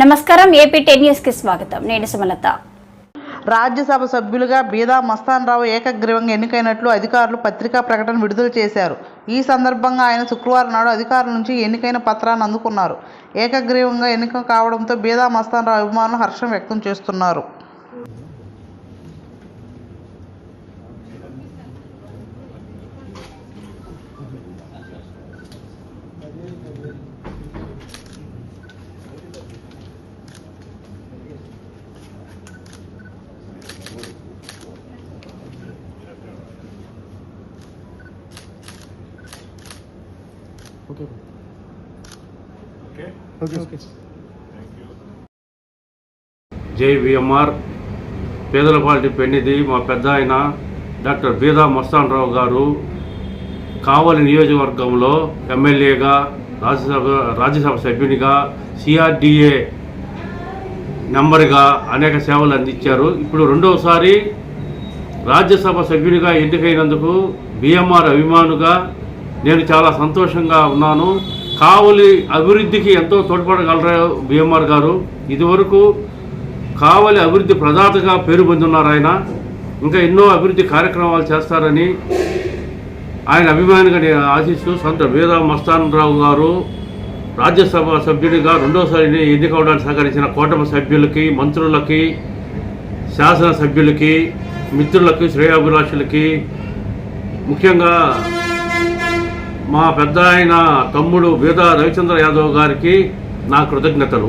నమస్కారం AP ten న్యూస్కి స్వాగతం. నేను సుమలత. రాజ్యసభ సభ్యులుగా బీదా మస్తాన్రావు ఏకగ్రీవంగా ఎన్నికైనట్లు అధికారులు పత్రికా ప్రకటన విడుదల చేశారు. ఈ సందర్భంగా ఆయన శుక్రవారం నాడు అధికారుల నుంచి ఎన్నికైన పత్రాన్ని అందుకున్నారు. ఏకగ్రీవంగా ఎన్నిక కావడంతో బీదా మస్తాన్రావు అభిమానులు హర్షం వ్యక్తం చేస్తున్నారు. జై విఎంఆర్. పేదల పార్టీ పెన్నిది మా పెద్ద ఆయన డాక్టర్ బీదా మస్తాన్ రావు గారు కావలి నియోజకవర్గంలో ఎమ్మెల్యేగా రాజ్యసభ రాజ్యసభ సభ్యునిగా సిఆర్డిఏ నెంబర్గా అనేక సేవలు అందించారు. ఇప్పుడు రెండవసారి రాజ్యసభ సభ్యునిగా ఎన్నికైనందుకు బిఎంఆర్ అభిమానుగా నేను చాలా సంతోషంగా ఉన్నాను. కావలి అభివృద్ధికి ఎంతో తోడ్పడగలరు బిఎంఆర్ గారు? ఇదివరకు కావలి అభివృద్ధి ప్రదాతగా పేరు పొందున్నారు ఆయన. ఇంకా ఎన్నో అభివృద్ధి కార్యక్రమాలు చేస్తారని ఆయన అభిమానిగా నేను ఆశిస్తూ సంత వేద మస్తాన్ రావు గారు రాజ్యసభ సభ్యుడిగా రెండోసారి ఎన్నికవడానికి సహకరించిన కూటమి సభ్యులకి మంత్రులకి శాసనసభ్యులకి మిత్రులకి శ్రేయాభిలాషులకి ముఖ్యంగా మా పెద్ద ఆయన తమ్ముడు బీదా రవిచంద్ర యాదవ్ గారికి నా కృతజ్ఞతలు.